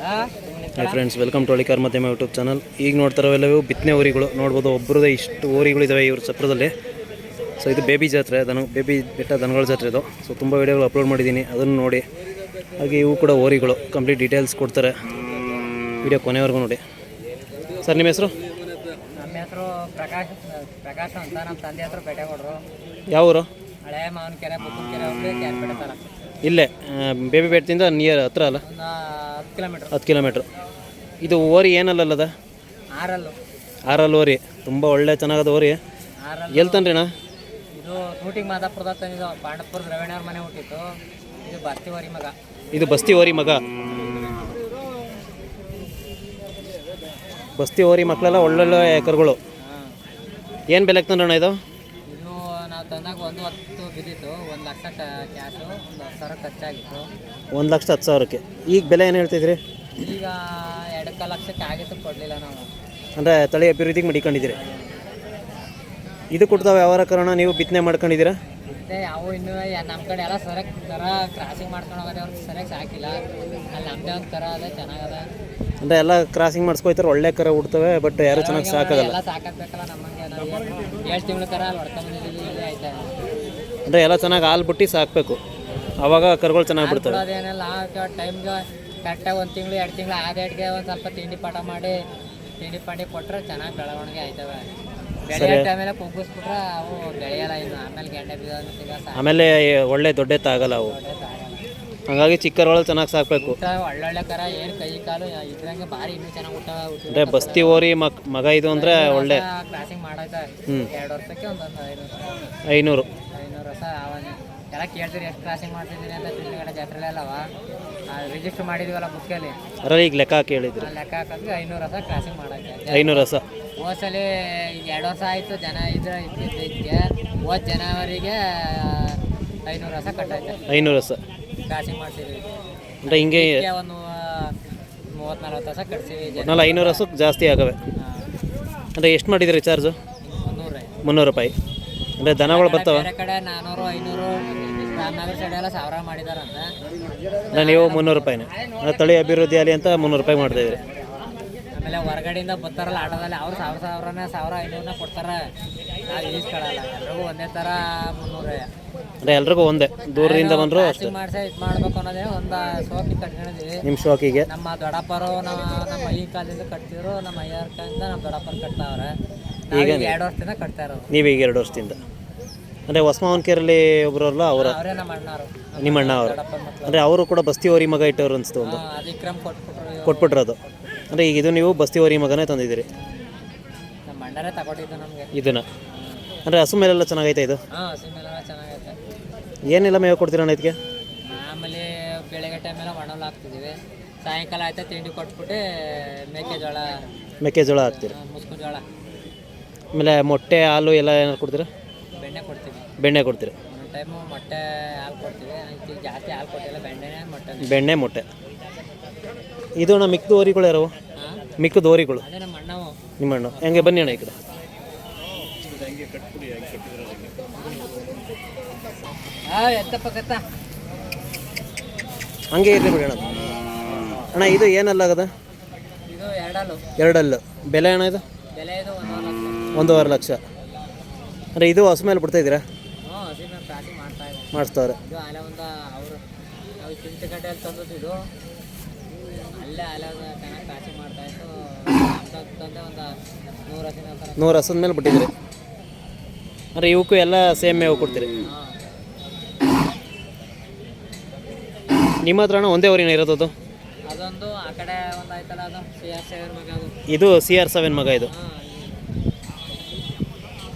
High friends welcome to ಅಳಿಕಾರ್ ಮಾಧ್ಯಮ YouTube channel ಈಗ ನೋಡ್ತಾರವೆಲ್ಲವೂ ಬಿತ್ತನೆ ಓರಿಗಳು ನೋಡ್ಬೋದು ಒಬ್ಬರದೇ ಇಷ್ಟು ಓರಿಗಳಿದ್ದಾವೆ ಇವ್ರ ಚಪ್ರದಲ್ಲಿ ಸೊ ಇದು ಬೇಬಿ ಜಾತ್ರೆ ದನ ಬೇಬಿ ಬೆಟ್ಟ ದನಗಳ ಜಾತ್ರೆ ಇದು. ಸೊ ತುಂಬ ವೀಡಿಯೋಗಳು ಅಪ್ಲೋಡ್ ಮಾಡಿದ್ದೀನಿ. ಅದನ್ನು ನೋಡಿ. ಹಾಗೆ ಇವು ಕೂಡ ಓರಿಗಳು ಕಂಪ್ಲೀಟ್ ಡೀಟೇಲ್ಸ್ ಕೊಡ್ತಾರೆ. ವಿಡಿಯೋ ಕೊನೆವರೆಗೂ ನೋಡಿ. ಸರ್ ನಿಮ್ಮ ಹೆಸರು? ನಮ್ಮ ಹೆಸರು ಪ್ರಕಾಶ್ ಪ್ರಕಾಶ್ ಅಂತ ನಮ್ಮ ತಂದೆ ಹೆಸರು ಯಾವ ಊರು? ಹಳೆ ಮಾವನ ಕೆರೆ ಕೆರೆ ಇಲ್ಲೇ ಬೇಬಿ ಬೆಟ್ಟದಿಂದ ನಿಯರ್ ಹತ್ರ ಅಲ್ಲ? ಕಿಲೋಮೀಟ್ರ್. ಹತ್ತು ಕಿಲೋಮೀಟ್ರ್. ಇದು ಓರಿ ಏನಲ್ಲದ ಆರಲ್ಲು. ಆರಲ್ಲಿ ಓರಿ. ತುಂಬ ಒಳ್ಳೆ ಚೆನ್ನಾಗದ ಓರಿ. ಆರಲ್ಲು. ಎಲ್ಲಿ ತನ್ರಿ ಅಣ್ಣ ಇದು ಶೂಟಿಂಗ್ ಮಾದಾಪುರದ ತಂದಿದ್ದು ಪಾಂಡಪುರ ದ್ರವಿಣವ್ರ ಮನೆ ಹುಟ್ಟಿತ್ತು. ಇದು ಬಸ್ತಿ ಓರಿ ಮಗ. ಇದು ಬಸ್ತಿ ಓರಿ ಮಗ. ಬಸ್ತಿ ಓರಿ ಮಕ್ಕಳೆಲ್ಲ ಒಳ್ಳೊಳ್ಳೆ ಕರುಗಳು ಏನು ಬೆಲೆ ತಂದ್ರಣ್ಣ ಇದು? ಇದು ನಾವು ತಂದಾಗ ಒಂದು ಹತ್ತು ಬಿದ್ದಿತ್ತು. ಲಕ್ಷ ಕ್ಯಾಶು ಒಂದು ಹತ್ತು ಸಾವಿರ ಖರ್ಚಾಗಿತ್ತು. ಒಂದು ಲಕ್ಷ ಹತ್ತು ಸಾವಿರಕ್ಕೆ. ಈಗ ಬೆಲೆ ಏನು ಹೇಳ್ತಿದ್ರಿ? ಈಗ ಎರಡು ಕಾಲು ಲಕ್ಷಕ್ಕೆ ಆಗಿತ್ತು ಕೊಡಲಿಲ್ಲ ನಾವು. ಅಂದರೆ ತಳಿ ಅಭಿವೃದ್ಧಿಗೆ ಮಡಿಕೊಂಡಿದ್ದೀರಿ. ಇದು ಕೊಡ್ತಾವೆ ವ್ಯವಹಾರ ಕಾರಣ ನೀವು ಬಿತ್ತನೆ ಮಾಡ್ಕೊಂಡಿದ್ದೀರಾ? ಮತ್ತೆ ಯಾವ ಇನ್ನೂ ನಮ್ಮ ಕಡೆ ಎಲ್ಲ ಸರಿಯಾಗಿ ಥರ ಕ್ರಾಸಿಂಗ್ ಮಾಡ್ಕೊಂಡು ಹೋಗೋದೇ ಅವ್ರಿಗೆ ಸರಿಯಾಗಿ ಸಾಕಿಲ್ಲ. ಅಲ್ಲಿ ನಮ್ಮದೇ ಒಂದು ಥರ ಅದೇ ಚೆನ್ನಾಗದ. ಅಂದರೆ ಎಲ್ಲ ಕ್ರಾಸಿಂಗ್ ಮಾಡಿಸ್ಕೊಯ್ತಾರೆ ಒಳ್ಳೆ ಕರ ಹುಡ್ತವೆ ಬಟ್ ಯಾರು ಚೆನ್ನಾಗಿ ಸಾಕಾಗಲ್ಲ ಎಲ್ಲ ಸಾಕಾಗಬೇಕಲ್ಲ ನಮಗೆ ನಾವು ಏಳು ತಿಂಗಳ ಥರ ಅಲ್ಲಿ ಹೊಡ್ಕೊಂಬಂದಿದ್ದೀವಿ ಇಲ್ಲೇ ಆಯ್ತಾ ಅಂದರೆ ಎಲ್ಲ ಚೆನ್ನಾಗಿ ಹಾಲು ಬಿಟ್ಟು ಸಾಕಬೇಕು. ಅವಾಗ ಕರುಗಳು ಚೆನ್ನಾಗಿ ಬಿಡ್ತವೆ. ಅದೇನೆಲ್ಲ ಟೈಮ್ಗೆ ಕರೆಕ್ಟಾಗಿ ಒಂದು ತಿಂಗಳು ಎರಡು ತಿಂಗಳು ಆದೇಟ್ಗೆ ಒಂದು ಸ್ವಲ್ಪ ತಿಂಡಿ ಪಾಠ ಮಾಡಿ ತಿಂಡಿ ಪಾಡಿ ಕೊಟ್ಟರೆ ಚೆನ್ನಾಗಿ ಬೆಳವಣಿಗೆ ಆಯ್ತವೆ. ಬೆಳೆಯೋ ಟೈಮೆಲ್ಲ ಕುಗ್ಗಿಸ್ಬಿಟ್ರೆ ಅವು ಬೆಳೆಯಲ್ಲ ಇನ್ನು ಆಮೇಲೆ ಗೆಂಡೆ ಬೀಜ ಆಮೇಲೆ ಒಳ್ಳೆ ದೊಡ್ಡೆ ಆಗಲ್ಲ ಅವು ಹಾಗಾಗಿ ಚಿಕ್ಕರೊಳಗೆ ಚೆನ್ನಾಗಿ ಸಾಕಬೇಕು. ಒಳ್ಳೊಳ್ಳೆ ಕರ ಏನು ಕೈ ಕಾಲು ಇದ್ರಂಗೆ ಭಾರಿ ಇನ್ನೂ ಚೆನ್ನಾಗಿ ಊಟ ಅಂದರೆ ಬಸ್ತಿ ಓರಿ ಮಗ ಇದು ಅಂದರೆ ಒಳ್ಳೆ. ಕ್ರಾಸಿಂಗ್ ಮಾಡೈತೆ ಹ್ಞೂ ಎರಡು ವರ್ಷಕ್ಕೆ ಒಂದು ಐನೂರು ಐನೂರು ಐನೂರು ವರ್ಷ ಅವನ್ ಎಲ್ಲ ಕೇಳ್ತೀರಿ ಎಷ್ಟು ಕ್ರಾಸಿಂಗ್ ಮಾಡ್ತಿದ್ದೀನಿ ಅಂತ ತಿಂಗಳ ಜಾತ್ರೆಲೆಲ್ಲವ ರಿಜಿಸ್ಟರ್ ಮಾಡಿದ್ವಲ್ಲ ಬುಕ್ಕಲ್ಲಿ ಅದರಲ್ಲಿ ಈಗ ಲೆಕ್ಕ ಕೇಳಿದ್ರು. ಲೆಕ್ಕ ಹಾಕಿದ್ವಿ ಐನೂರು ವರ್ಷ ಕ್ರಾಸಿಂಗ್ ಮಾಡಕ್ಕೆ. ಐನೂರು ರಸ ಹೋದ್ಸಲಿ ಈಗ ಎರಡು ವರ್ಷ ಆಯಿತು ಜನ ಇದ್ರ ಇದ್ದಿದ್ದಕ್ಕೆ ಹೋದ ಜನವರಿಗೆ ಐನೂರು ವರ್ಷ ಕಟ್ಟೈತೆ. ಐನೂರು ರಸ ಕ್ರಾಸಿಂಗ್ ಮಾಡ್ಸಿದ್ವಿ. ಅಂದ್ರೆ ಹಿಂಗೆ ಇದಕ್ಕೆ ಒಂದು ಮೂವತ್ತು ನಲ್ವತ್ತು ವರ್ಷ ಕಟ್ಸಿವಿ ಜನ ಐನೂರು ರಸಕ್ಕೆ ಜಾಸ್ತಿ ಆಗವೆ. ಅಂದರೆ ಎಷ್ಟು ಮಾಡಿದ್ರಿ ಚಾರ್ಜು? ಮುನ್ನೂರೇ ಮುನ್ನೂರು ರೂಪಾಯಿ. ಅಂದರೆ ದನಗಳು ಬರ್ತಾವೆ? ಬೇರೆ ಕಡೆ ನಾನ್ನೂರು ಐನೂರು ರಾಮನಗರ ಸೈಡ್ ಎಲ್ಲ ಸಾವಿರ ಮಾಡಿದಾರಂತ. ನೀವು ಮುನ್ನೂರು ರೂಪಾಯಿನ? ತಳಿ ಅಭಿವೃದ್ಧಿ ಆಗಲಿ ಅಂತ ಮುನ್ನೂರು ರೂಪಾಯಿ ಮಾಡ್ತಾಯಿದ್ರಿ ಆಮೇಲೆ ಹೊರಗಡೆಯಿಂದ ಬರ್ತಾರಲ್ಲ ಆಟದಲ್ಲಿ ಅವ್ರು ಸಾವಿರ ಸಾವಿರನೇ ಸಾವಿರ ಐನೂರನ್ನ ಕೊಡ್ತಾರೆ. ನಾವು ಈಸ್ಕೊಳ್ಳಲ್ಲ ಎಲ್ರಿಗೂ ಒಂದೇ ಥರ ಮುನ್ನೂರೇ. ಅಂದರೆ ಎಲ್ರಿಗೂ ಒಂದೇ ದೂರದಿಂದ ಬಂದರು ಅಷ್ಟೇ. ಮಾಡಿಸಿ ಇದು ಮಾಡ್ಬೇಕು ಅನ್ನೋದೇ ಒಂದು ಶೋಕಿಗೆ ಕಟ್ಕೊಂಡಿದ್ವಿ. ನಿಮ್ಮ ಶೋಕಿಗೆ? ನಮ್ಮ ದೊಡ್ಡಪ್ಪರು ನಮ್ಮ ನಮ್ಮ ಈ ಕಾಲದಿಂದ ಕಟ್ತಿದ್ರು ನಮ್ಮ ಅಯ್ಯಾರ ಕಾಲದಿಂದ ನಮ್ಮ ದೊಡ್ಡಪ್ಪರು ಕಟ್ತಾವ್ರೆ. ಈಗ ಎರಡು ವರ್ಷದಿಂದ ಕಟ್ತಾ ಇರೋದು. ನೀವೀಗ ಎರಡು ವರ್ಷದಿಂದ? ಅಂದರೆ ಹೊಸಮಾವನಕೆರೆಯಲ್ಲಿ ಒಬ್ಬರಲ್ಲ ಅವರ? ಅಲ್ಲ ಅವರ ಅಣ್ಣವರು. ನಿಮ್ಮ ಅಣ್ಣ ಅವರು ಅಂದರೆ ಅವರು ಕೂಡ ಬಸ್ತಿ ಓರಿ ಮಗ ಇಟ್ಟವ್ರು ಅನಿಸ್ತು ಒಂದು. ಅದು ವಿಕ್ರಮ್ ಕೊಟ್ಬಿಟ್ರು ಇವ್ರು. ಕೊಟ್ಬಿಟ್ರದು. ಅಂದರೆ ಈಗ ಇದು ನೀವು ಬಸ್ತಿ ಓರಿ ಮಗನೇ ತಂದಿದ್ದೀರಿ. ನಮ್ಮ ಅಣ್ಣರೇ ತಗೊಟ್ಟಿದ್ದು ನಮಗೆ. ಇದನ್ನು. ಅಂದರೆ ಹಸು ಮೇಲೆಲ್ಲ ಚೆನ್ನಾಗೈತೆ ಇದು? ಹಾಂ ಹಸಿಮೆಲ್ಲ ಚೆನ್ನಾಗೈತೆ. ಏನೆಲ್ಲ ಮೇವು ಕೊಡ್ತೀರಣ್ಣ ಇದಕ್ಕೆ? ಆಮೇಲೆ ಬೆಳಗ್ಗೆ ಟೈಮೆಲ್ಲ ಒಣಲ್ ಹಾಕ್ತಿದ್ದೀವಿ. ಸಾಯಂಕಾಲ ಆಯ್ತಾ ತಿಂಡಿ ಕೊಟ್ಬಿಟ್ಟು ಮೆಕ್ಕೆಜೋಳ ಮೆಕ್ಕೆಜೋಳ ಹಾಕ್ತೀರಿ? ಆ, ಮುಸ್ಕು ಜೋಳ. ಆಮೇಲೆ ಮೊಟ್ಟೆ ಹಾಲು ಎಲ್ಲ ಏನಾರು ಕೊಡ್ತೀರಾ? ಬೆಣ್ಣೆ ಕೊಡ್ತೀರಿ? ಒಂದೊಂದು ಟೈಮು ಮೊಟ್ಟೆ ಹಾಲು ಕೊಡ್ತೀವಿ. ಈಗ ಜಾಸ್ತಿ ಹಾಲು ಕೊಟ್ಟಿಲ್ಲ ಬೆಣ್ಣೆನೇ ಮೊಟ್ಟೆ ಬೆಣ್ಣೆ ಮೊಟ್ಟೆ. ಇದು ಅಣ್ಣ ಮಿಕ್ಕದ ಹೋರಿಗಳು ಯಾರು? ಹಾಂ? ಮಿಕ್ಕದ ಓರಿಗಳು ಅದೇ ನಮ್ಮ ಅಣ್ಣವು. ನಿಮ್ಮ ಅಣ್ಣ. ಹೆಂಗೆ ಬನ್ನಿ ಅಣ್ಣ ಈ ಕಡೆ. ಹಾಂ ಎತ್ತಪ್ಪ ಕತ್ತ ಹಂಗೆ ಇರಲಿ ಬಿಡಿ ಅಣ್ಣ ಅಣ್ಣ ಇದು ಏನಲ್ಲ ಆಗದ? ಇದು ಎರಡಲ್ಲು. ಎರಡಲ್ಲು. ಬೆಲೆ ಅಣ್ಣ ಇದು? ಬೆಲೆ ಇದು ಲಕ್ಷ ಒಂದೂವರೆ ಲಕ್ಷ. ಅಂದರೆ ಇದು ಹಸು ಮೇಲೆ ಬಿಡ್ತಾ ಇದ್ದೀರಾ ಹ್ಞೂ ಹಸಿ ಮೇಲೆ ಕ್ರಾಸಿಂಗ್ ಮಾಡ್ತಾ ಇದೆ ಮಾಡಿಸ್ತವ್ರೆ ನೂರು ಹಸದ ಮೇಲೆ ಬಿಟ್ಟಿದ್ರಿ? ಅಂದ್ರೆ ಇವಕ್ಕೂ ಎಲ್ಲ ಸೇಮ್ ಮೇವು ಕೊಡ್ತೀರಿ? ನಿಮ್ಮ ಹತ್ರ ಒಂದೇ ಊರಿನ ಇರೋದು ಅದು? ಅದೊಂದು ಆ ಕಡೆ ಒಂದು ಆಯ್ತಲ್ಲ ಅದು? ಸಿ ಆರ್ ಸೆವೆನ್ ಮಗ ಅದು. ಇದು ಸಿ ಆರ್ ಸೆವೆನ್ ಮಗ ಇದು?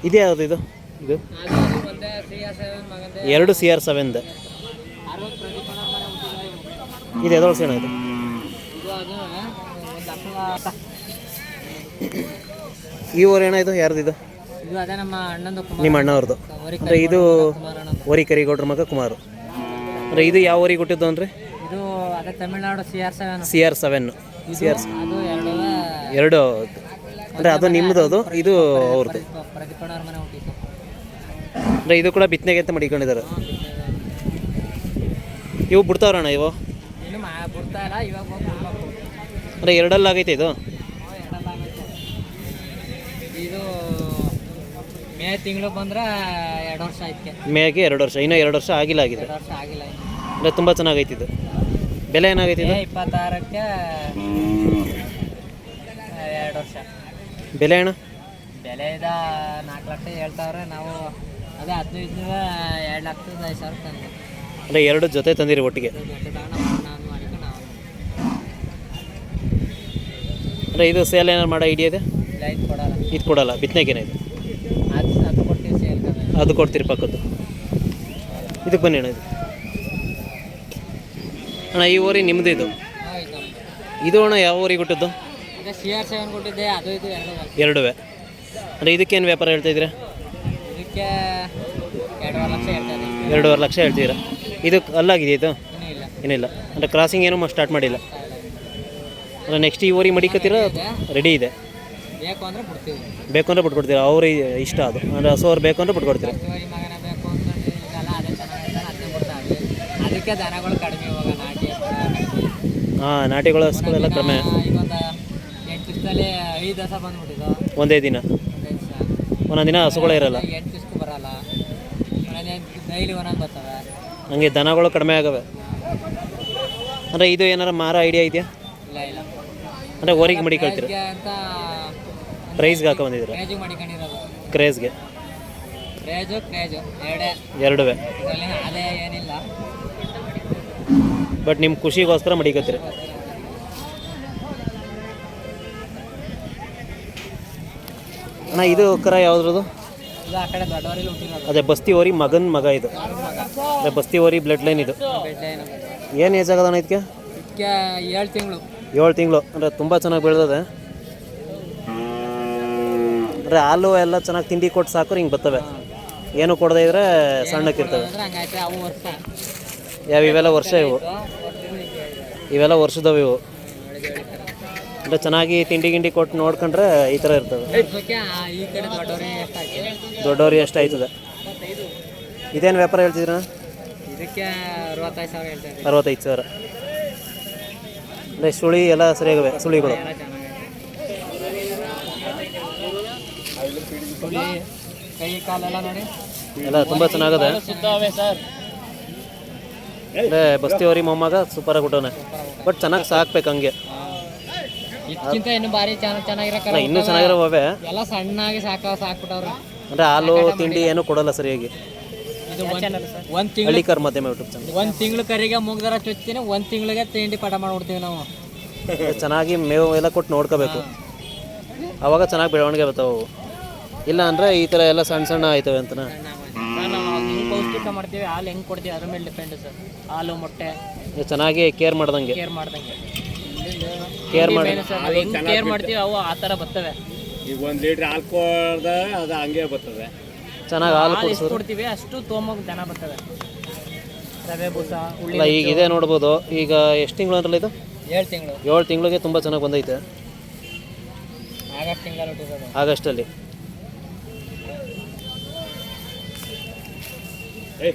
ಇದೇ. ಯಾವುದು ಇದು? ಇದು? ಎರಡು ಸಿ ಆರ್ ಸೆವೆನ್ದು ಇದು ಎದೊಳಸಿ ಸೇಣ ಇದು ಈ ಊರು ಏನ ಇದು ಯಾರ್ದು ಇದು? ಇದು ಅದೇ ನಮ್ಮ ಅಣ್ಣವ್ರದ್ದು. ಅಂದ್ರೆ ಇದು ಓರಿ ಕರಿಗೌಡ್ರ ಮಗ ಕುಮಾರು. ಅಂದ್ರೆ ಇದು ಯಾವ ಊರಿಗೆ ಹುಟ್ಟಿದ್ದು ಅಂದ್ರೆ? Tamil Nadu C R seven C R seven C R ಎರಡು. ಅಂದರೆ ಅದು ನಿಮ್ಮದು ಅದು? ಇದು ಅವ್ರದ್ದು. ಅಂದರೆ ಇದು ಕೂಡ ಬಿತ್ತನೆಗೆ ಅಂತ ಮಡಿಕೊಂಡಿದ್ದಾರೆ. ಇವು ಬಿಡ್ತಾವ್ರಣ್ಣ ಇವು? ಎರಡಲ್ಲ ಬಿಡ್ತಾ ಇಲ್ಲ ಇವಾಗ ಹೋಗಿ ಬಿಡ್ಬೇಕು ಅಂದರೆ ಎರಡಲ್ಲಿ ಆಗೈತೆ ಇದು? ಮೇ ತಿಂಗಳು ಬಂದ್ರೆ ಎರಡು ವರ್ಷ ಆಯ್ತು ಮೇಗೆ ಎರಡು ವರ್ಷ ಇನ್ನೂ ಎರಡು ವರ್ಷ ಆಗಿಲ್ಲ ಆಗಿದೆ. ಅಂದರೆ ತುಂಬ ಚೆನ್ನಾಗೈತೆ ಇದು. ಬೆಲೆ ಏನಾಗೈತಿ ಇದು? ಇಪ್ಪತ್ತಾರಕ್ಕೆ ಎರಡು ವರ್ಷ. ಬೆಲೆ ಅಣ್ಣ? ಬೆಲೆ ಬೆಲೆ ಇದ ನಾಲ್ಕು ಲಕ್ಷ ಹೇಳ್ತಾವ್ರೆ ನಾವು ಅದೇ ಹದಿನೈದು ಎರಡು ಲಕ್ಷದ ಐದು ಸಾವಿರ ತಂದೆ. ಅಂದರೆ ಎರಡು ಜೊತೆ ತಂದಿರಿ ಒಟ್ಟಿಗೆ. ಅಂದ್ರೆ ಇದು ಸೇಲ್ ಏನಾರು ಮಾಡೋ ಐಡಿಯಾ ಇದೆ? ಇದು ಕೊಡಲ್ಲ. ಇದು ಕೊಡಲ್ಲ ಬಿತ್ತನೆಗೇನೆ ಇದು? ಅದು ಅದು ಕೊಡ್ತೀವಿ ಸೇಲ್ ಅದು ಕೊಡ್ತೀರಿ ಪಕ್ಕದ್ದು. ಇದಕ್ಕೆ ಬನ್ನಿ ಅಣ್ಣ ಇದು. ಅಣ್ಣ ಈ ಊರಿ ನಿಮ್ಮದು ಇದು? ಇದು ಅಣ್ಣ ಯಾವ ಊರಿಗೆ ಕೊಟ್ಟಿದ್ದು ಅದೇ ಸಿ ಆರ್ ಸೆವೆನ್ ಕೊಟ್ಟಿದ್ದೆ ಅದು ಇದು ಎರಡು ಬಂತು. ಎರಡುವೆ ಅಂದರೆ ಇದಕ್ಕೇನು ವ್ಯಾಪಾರ ಹೇಳ್ತಾ ಇದ್ದೀರಾ? ಇದಕ್ಕೆ ಎರಡೂವರೆ ಲಕ್ಷ ಹೇಳ್ತಾರೆ. ಎರಡೂವರೆ ಲಕ್ಷ ಹೇಳ್ತೀರಾ? ಇದು ಅಲ್ಲಾಗಿದೆ ಇದು? ಇಲ್ಲ. ಏನಿಲ್ಲ ಅಂದರೆ ಕ್ರಾಸಿಂಗ್ ಏನೂ ಸ್ಟಾರ್ಟ್ ಮಾಡಿಲ್ಲ. ಅಂದರೆ ನೆಕ್ಸ್ಟ್ ಈ ಊರಿಗೆ ಮಡಿಕತ್ತೀರ ರೆಡಿ ಇದೆ. ಬೇಕು ಅಂದ್ರೆ ಬಿಡ್ತೀವಿ. ಬೇಕು ಅಂದರೆ ಬಿಟ್ಕೊಡ್ತೀರಾ? ಅವ್ರಿಗೆ ಇಷ್ಟ ಅದು. ಅಂದರೆ ಹಸು ಅವ್ರು ಬೇಕು ಅಂದರೆ ಬಿಟ್ಕೊಡ್ತೀರಾ? ಜಾಸ್ತಿ ಮಗನ ಬೇಕು ಅಂದ್ರೆ ಈಗೆಲ್ಲ ಅದೇ ಚೆನ್ನಾಗಿರ್ತಾನೆ ಅದನ್ನೇ ಬಿಡ್ತಾವೆ ಅದಕ್ಕೆ ದನಗಳು ಕಡಿಮೆ ಇವಾಗ ನಾಟಿ ಹಾಂ ನಾಟಿಗಳ ಹಸುಗಳೆಲ್ಲ ಕ್ರಮೇ ಒಂದು ಎಂಟು ದಿವಸದಲ್ಲಿ ಐದು ದಸ ಬಂದ್ಬಿಟ್ಟಿದ್ದು. ಒಂದೇ ದಿನ. ಒಂದೊಂದು ದಿನ ಹಸುಗಳೇ ಇರಲ್ಲ. ಎಂಟು ದಿವ್ಸಕ್ಕೂ ಬರಲ್ಲ. ಒಂದೊಂದೇ ಡೈಲಿ ಒಂದೊಂದು ಬರ್ತವೆ. ಹಂಗೆ ದನಗಳು ಕಡಿಮೆ ಆಗವೆ. ಅಂದರೆ ಇದು ಏನಾರ ಮಾರ ಐಡಿಯಾ ಇದೆಯಾ? ಇಲ್ಲ ಇಲ್ಲ. ಅಂದರೆ ಕಳ್ತೀರ? ಮಡಿಕೊಳ್ತೀರಾ ಪ್ರೈಸ್ಗೆ ಅಂತ ಪ್ರೈಸ್ಗೆ ಹಾಕೊ ಬಂದಿದ್ದೀರಾ? ಕ್ರೇಜಿಗೆ ಮಾಡಿಕೊಂಡಿರೋದು. ಕ್ರೇಜ್ಗೆ ಕ್ರೇಜು ಕ್ರೇಜು ಎರಡೇ. ಎರಡುವೆ. ಇದರಲ್ಲಿ ಅದೇ ಏನಿಲ್ಲ. ಬಟ್ ನಿಮ್ಮ ಖುಷಿಗೋಸ್ಕರ ಮಡಿಕತ್ತೀರಿ? ಅಣ್ಣ ಇದು ಕರ ಯಾವ್ದ್ರದ್ದು ಅದೇ ಬಸ್ತಿ ಓರಿ ಮಗನ ಮಗ ಇದು. ಅದೇ ಬಸ್ತಿ ಓರಿ ಬ್ಲಡ್ ಲೈನ್ ಇದು ಏನು ಏಜ್ ಆಗದಣ್ಣ ಇದಕ್ಕೆ ಇದಕ್ಕೆ ಏಳು ತಿಂಗಳು. ಏಳು ತಿಂಗಳು. ಅಂದರೆ ತುಂಬ ಚೆನ್ನಾಗಿ ಬೆಳೆದದೆ. ಅಂದ್ರೆ ಹಾಲು ಎಲ್ಲ ಚೆನ್ನಾಗಿ ತಿಂಡಿ ಕೊಟ್ಟು ಸಾಕು ಹಿಂಗೆ ಬರ್ತವೆ. ಏನು ಕೊಡದೇ ಇದ್ರೆ ಸಣ್ಣಕ್ಕಿರ್ತವೆ ಯಾವ ಇವೆಲ್ಲ ವರ್ಷ ಇವು? ಇವೆಲ್ಲ ವರ್ಷದವು ಇವು. ಅಂದರೆ ಚೆನ್ನಾಗಿ ತಿಂಡಿ ಗಿಂಡಿ ಕೊಟ್ಟು ನೋಡ್ಕೊಂಡ್ರೆ ಈ ಥರ ಇರ್ತದೆ. ದೊಡ್ಡವ್ರಿ ದೊಡ್ಡವ್ರಿಗೆ ಎಷ್ಟು ಆಯ್ತದೆ. ಇದೇನು ವ್ಯಾಪಾರ ಹೇಳ್ತಿದ್ರ ಅರವತ್ತೈದು ಸಾವಿರ ಅಂದರೆ ಸುಳಿ ಎಲ್ಲ ಸರಿಯಾಗವೆ ಸುಳಿಗಳು. ಎಲ್ಲ ತುಂಬ ಚೆನ್ನಾಗದೆ. ಅಂದರೆ ಬಸ್ತಿಯವರಿ ಮೊಮ್ಮಗ ಸೂಪರಾಗಿ ಹುಟ್ಟವನೆ ಬಟ್ ಚೆನ್ನಾಗಿ ಸಾಕ್ಬೇಕು ಹಂಗೆ. ಇದಕ್ಕಿಂತ ಇನ್ನು ಬಾರಿ ಚೆನ್ನಾಗಿ ಚೆನ್ನಾಗಿರೋ ಇನ್ನು ಇನ್ನೂ ಚೆನ್ನಾಗಿರೋವೆ ಎಲ್ಲ ಸಣ್ಣಾಗಿ ಸಾಕ ಸಾಕ್ಬಿಟ್ಟವ್ರು. ಅಂದ್ರೆ ಹಾಲು ತಿಂಡಿ ಏನು ಕೊಡಲ್ಲ ಸರಿಯಾಗಿ. ಇದು ಒಂದು ತಿಂಗಳು ಕರಿ ಮಾಧ್ಯಮ ಯೂಟ್ಯೂಬ್ ಚಾನಲ್ ಒಂದು ತಿಂಗಳು ಕರಿಗೆ ಮುಗ್ದಾರ ಚುಚ್ತೀನಿ ಒಂದು ತಿಂಗಳಿಗೆ ತಿಂಡಿ ಪಾಠ ಮಾಡ್ಬಿಡ್ತೀವಿ ನಾವು. ಚೆನ್ನಾಗಿ ಮೇವು ಎಲ್ಲ ಕೊಟ್ಟು ನೋಡ್ಕೋಬೇಕು. ಅವಾಗ ಚೆನ್ನಾಗಿ ಬೆಳವಣಿಗೆ ಬರ್ತಾವೆ ಅವು. ಇಲ್ಲ ಅಂದ್ರೆ ಈ ಥರ ಎಲ್ಲ ಸಣ್ಣ ಸಣ್ಣ ಆಯ್ತವೆ ಅಂತ ನಾವು ಹೆಂಗೆ ಪೌಷ್ಟಿಕ ಮಾಡ್ತೀವಿ ಹಾಲು ಹೆಂಗೆ ಕೊಡ್ತೀವಿ ಅದ್ರ ಮೇಲೆ ಡಿಪೆಂಡ್ ಸರ್. ಹಾಲು ಮೊಟ್ಟೆ. ಚೆನ್ನಾಗಿ ಕೇರ್ ಮಾಡ್ದಂಗೆ. ಕೇರ್ ಮಾಡ್ದಂಗೆ. ಕೇರ್ ಮಾಡಿ. ಕೇರ್ ಮಾಡ್ತೀವಿ ಅವು ಆ ಥರ ಬರ್ತವೆ. ಈಗ ಒಂದು ಲೀಟ್ರ್ ಹಾಲು ಕೊಡ್ದ ಅದು ಹಂಗೆ ಬರ್ತದೆ. ಚೆನ್ನಾಗಿ ಹಾಲು ಹಾಲು ಎಷ್ಟು ಕುಡಿಸೋದು? ಕೊಡ್ತೀವಿ? ಅಷ್ಟು ತೋಮೋಗ ದನ ಬರ್ತವೆ. ರವೆ ಬೂಸ ಅಲ್ಲ ಈಗ ಇದೆ ನೋಡ್ಬೋದು. ಈಗ ಎಷ್ಟು ತಿಂಗಳು ಅಂದ್ರಲ್ಲ ಇದು? ಏಳು ತಿಂಗಳು. ಏಳು ತಿಂಗಳಿಗೆ ತುಂಬ ಚೆನ್ನಾಗಿ ಬಂದೈತೆ. ಆಗಸ್ಟ್ ತಿಂಗಳಲ್ಲಿ ಹುಟ್ಟಿರೋದು. ಆಗಸ್ಟಲ್ಲಿ. ಏಯ್